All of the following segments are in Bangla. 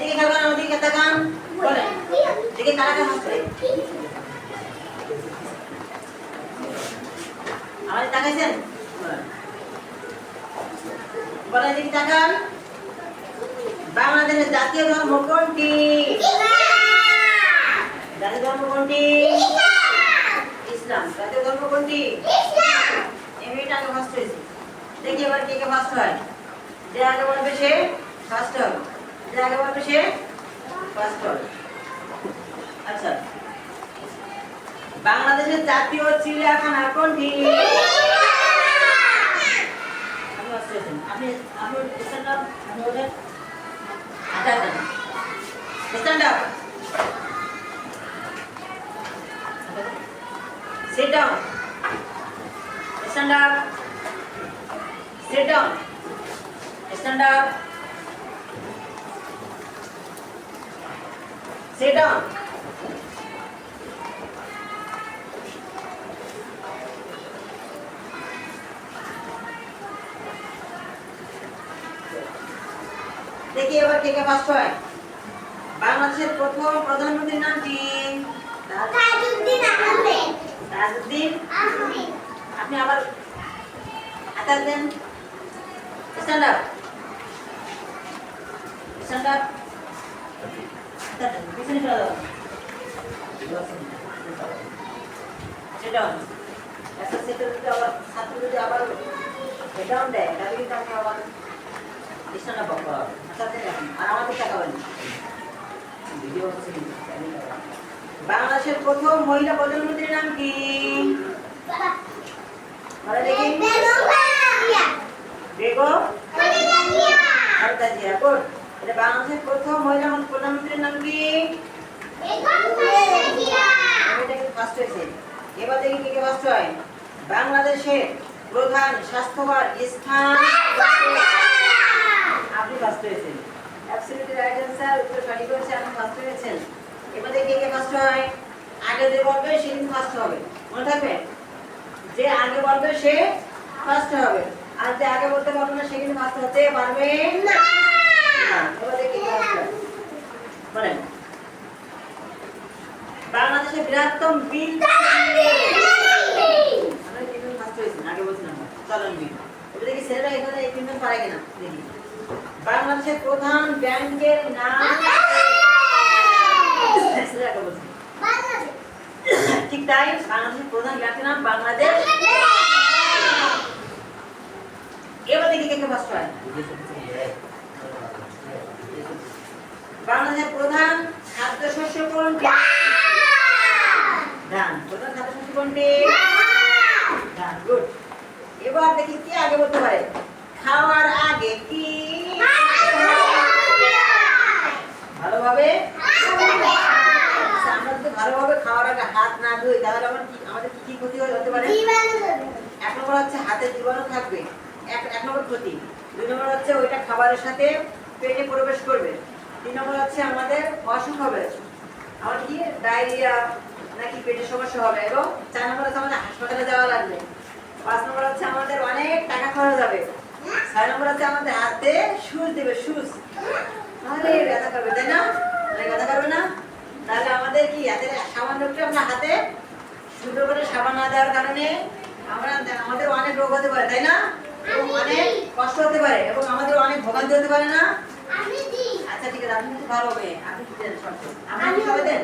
দেখি কারা কারা ফার্স্ট হয় আমাদের তাকাইছেন? বলে দেখি তাকান। বাংলাদেশের জাতীয় ধর্ম কোনটি জাতীয় ধর্ম কোনটি ইসলাম, জাতীয় ধর্ম কোনটি এই মেয়েটা আগে ফার্স্ট হয়েছে। দেখি এবার কে কে ফার্স্ট হয়। যে আগে বলবে সে ফার্স্ট হবে। যে আগে বলবে সে ফার্স্ট আচ্ছা বাংলাদেশের জাতীয় চিড়িয়াখানা কোনটি আপনি আপনি stand up stand up Sit down. Stand up. Sit down. Stand up. Sit down. দেখি এবার কে কে ফার্স্ট হয়। বাংলাদেশের প্রথম প্রধানমন্ত্রীর নাম কি? তাজউদ্দিন আহমেদ। তাজউদ্দিন আহমেদ। আপনি আবার হাতা দেন। স্ট্যান্ড আপ স্ট্যান্ড আপ সেটা একটা সেটা যদি আবার ছাত্র যদি আবার দেয় তাহলে কিন্তু আপনি আবার হবে। আর আমাদের টাকা। বাংলাদেশের প্রথম মহিলা প্রধানমন্ত্রীর নাম কি বেগম খালেদা জিয়া এটা বাংলাদেশের প্রথম মহিলা প্রধানমন্ত্রীর নাম কি? এবার দেখি কে কে ফার্স্ট হয়। বাংলাদেশের প্রধান স্বাস্থ্যকর স্থান আপনি ফার্স্ট হয়েছেন। অ্যাবসলিউটলি রাইট অ্যান্সার উত্তর সঠিক হয়েছে আপনি ফার্স্ট হয়েছেন। এবার দেখি কে কে ফার্স্ট হয়। আগে যে বলবে সে কিন্তু ফার্স্ট হবে। মনে থাকবে? যে আগে বলবে সে ফার্স্ট হবে। আর যে আগে বলতে পারবে না সে কিন্তু ফার্স্ট হতে পারবে না এবার দেখি কে first হয়। বলেন বাংলাদেশের বিল চলন বিল বাংলাদেশের প্রধান ব্যাংকের নাম? ঠিক তাই বাংলাদেশের প্রধান ব্যাংকের নাম বাংলাদেশ। এবার দেখি কে ফার্স্ট হয়। বাংলাদেশের প্রধান খাদ্যশস্য কোনটি গুড এবার দেখি কে আগে বলতে পারে। খাওয়ার আগে কি? ভালোভাবে? আমরা যদি ভালোভাবে খাওয়ার আগে হাত না ধুই তাহলে আমার কি আমাদের কি কি ক্ষতি হতে পারে? এক নম্বর হচ্ছে হাতে জীবাণু থাকবে। এক এক নম্বর ক্ষতি। দুই নম্বর হচ্ছে ওইটা খাবারের সাথে পেটে প্রবেশ করবে। তিন নম্বর হচ্ছে আমাদের অসুখ হবে। কি? ডায়রিয়া নাকি পেটের সমস্যা হবে? এবং চার নম্বর হচ্ছে আমাদের হাসপাতালে যাওয়া লাগবে। পাঁচ নম্বর হচ্ছে আমাদের অনেক টাকা খরচ হবে। ছয় নম্বর হচ্ছে আমাদের হাতে সুচ দেবে সুচ। তাহলে ব্যথা করবে তাই না? ব্যথা করবে না? তাহলে আমাদের কি হাতে সামান্য একটু আমরা হাতে সুন্দর করে সাবান না দেওয়ার কারণে আমরা আমাদের অনেক রোগ হতে পারে তাই না? অনেক কষ্ট হতে পারে এবং আমাদের অনেক ভোগান্তি হতে পারে না? আচ্ছা ঠিক আছে আপনি ভালো হবে। আপনি কি দেন আপনি কি সবাই দেন?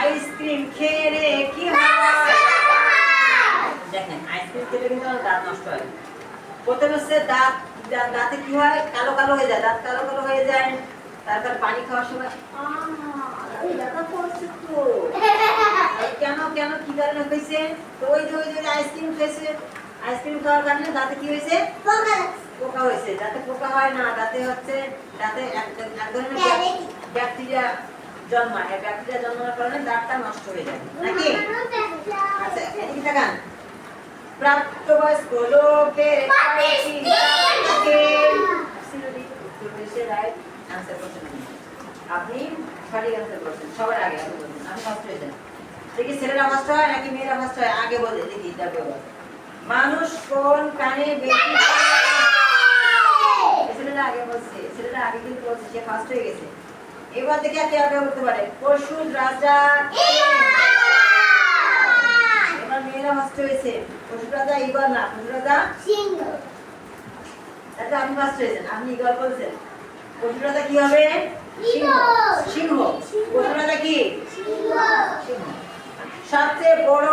আইসক্রিম খেয়ে রে, কি দেখেন দাঁত নষ্ট হয়। দাঁত কি হয়? কালো কালো হয়ে যায়, দাঁত কালো কালো হয়ে যায়। তারপর পানি খাওয়ার সময় কেন কেন, কি কারণে হয়েছে? তো ওই যে ওই যে আইসক্রিম খেয়েছে। আইসক্রিম খাওয়ার কারণে দাঁতে কি হয়েছে? পোকা। হয়েছে। দাঁতে পোকা হয় না দাঁতে হচ্ছে দাঁতে এক ধরনের ব্যাকটেরিয়া জন্মায়। ব্যাকটেরিয়া জন্মানোর কারণে দাঁতটা নষ্ট হয়ে যায়। নাকি? আচ্ছা এদিকে তাকান। প্রাপ্তবয়স্ক লোকের আপনি। সঠিক করছেন। সবার আগে আপনি বলছেন আপনি ফার্স্ট হয়ে যান দেখি ছেলেরা ফার্স্ট হয় নাকি মেয়েরা ফার্স্ট হয়? আগে বলে দেখি যাবে মানুষ কোন কানে বেশি ছেলেটা আগে বলছে ছেলেটা আগে কিন্তু বলছে সে ফার্স্ট হয়ে গেছে। এবার দেখে কে আগে পারে। পশুর রাজা এবার মেয়েরা ফার্স্ট হয়েছে। পশুর রাজা এবার না। পশুর রাজা সিংহ আপনি ফার্স্ট হয়েছেন আপনি এবার বলছেন। পশুর রাজা কি হবে? সিংহ। সিংহ। পশুর রাজা কি? সিংহ। সবচেয়ে বড়